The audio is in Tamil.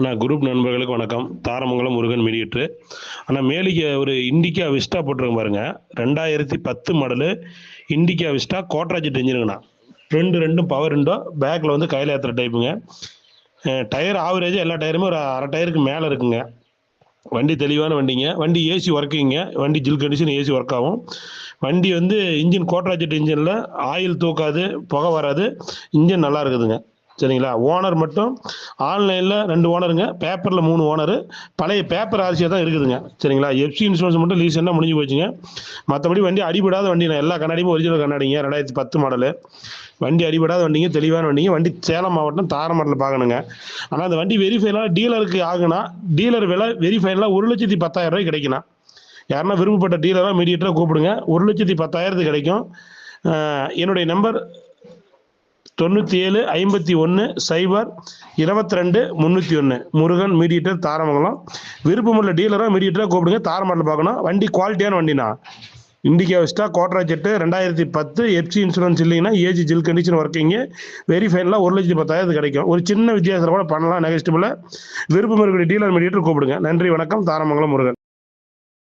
அண்ணா குரூப் நண்பர்களுக்கு வணக்கம். தாரமங்கலம் முருகன் மீடியேட்ரு அண்ணா மேலிக்கு ஒரு இண்டிகா விஸ்டா போட்டிருங்க பாருங்க. ரெண்டாயிரத்தி பத்து மாடலு இண்டிகா விஸ்டா கோட்ராஜெட் இன்ஜினுங்கண்ணா ரெண்டு ரெண்டும் பவர் ரெண்டும் பேக்கில் வந்து கையில் ஏற்றுற டைப்புங்க டயர் ஆவரேஜாக எல்லா டயருமே ஒரு அரை டயருக்கு மேலே இருக்குங்க. வண்டி தெளிவான வண்டிங்க. வண்டி ஏசி ஒர்க்கிங்க வண்டி ஜில் கண்டிஷன் ஏசி ஒர்க் ஆகும். வண்டி வந்து இன்ஜின் கோட்ராஜெட் இன்ஜினில் ஆயில் தூக்காது புகை வராது. இன்ஜின் நல்லா இருக்குதுங்க. சரிங்களா? ஓனர் மட்டும் ஆன்லைனில் ரெண்டு ஓனருங்க பேப்பரில் மூணு ஓனரு. பழைய பேப்பர் ஆர்சியாக தான் இருக்குதுங்க. சரிங்களா? எஃப்சி இன்சூரன்ஸ் மட்டும் லீஸ் என்ன முடிஞ்சு போச்சுங்க. மற்றபடி வண்டி அடிபடாத வண்டி நான் எல்லா கண்ணாடியும் ஒரிஜினல் கண்ணாடிங்க. ரெண்டாயிரத்தி பத்து மாடலு வண்டி அடிபடாத வண்டிங்க தெளிவான வண்டிங்க. வண்டி சேலம் மாவட்டம் தாரமரத்தில் பார்க்கணுங்க ஆனால் அந்த வண்டி வெரிஃபைலாம் டீலருக்கு ஆகுனா டீலர் விலை வெரிஃபைலாம் ஒரு லட்சத்தி பத்தாயிரம் ரூபாய் கிடைக்குண்ணா. யாருன்னா விருப்பப்பட்ட டீலராக மீடியேட்டராக கூப்பிடுங்க. ஒரு லட்சத்தி பத்தாயிரத்துக்கு கிடைக்கும். என்னுடைய நம்பர் தொண்ணூற்றி ஏழு ஐம்பத்தி ஒன்று சைபர் இருபத்தி ரெண்டு முந்நூற்றி ஒன்று முருகன் மீடியேட்டர் தாரமங்கலம். விருப்பமுள்ள டீலராக மீடியேட்டராக கூப்பிடுங்க. தாரமங்கலம் பார்க்கணும். வண்டி குவாலிட்டியான வண்டினா இண்டிகா விஸ்டா கோட்ரா ஜெட்டு ரெண்டாயிரத்தி பத்து எஃப்சி இன்சூரன்ஸ் இல்லைங்கன்னா ஏஜி ஜில் கண்டிஷன் ஒர்க்கிங்கு வெரிஃபைன்லாம் ஒரு லட்சத்தி பத்தாயிரத்து கிடைக்கும். ஒரு சின்ன வித்தியாசம் கூட பண்ணலாம். நெகஸ்டபிள் விருப்பம் இருக்கக்கூடிய டீலர் மீடியேட்டர் கூப்பிடுங்க. நன்றி வணக்கம். தாரமங்கலம் முருகன்.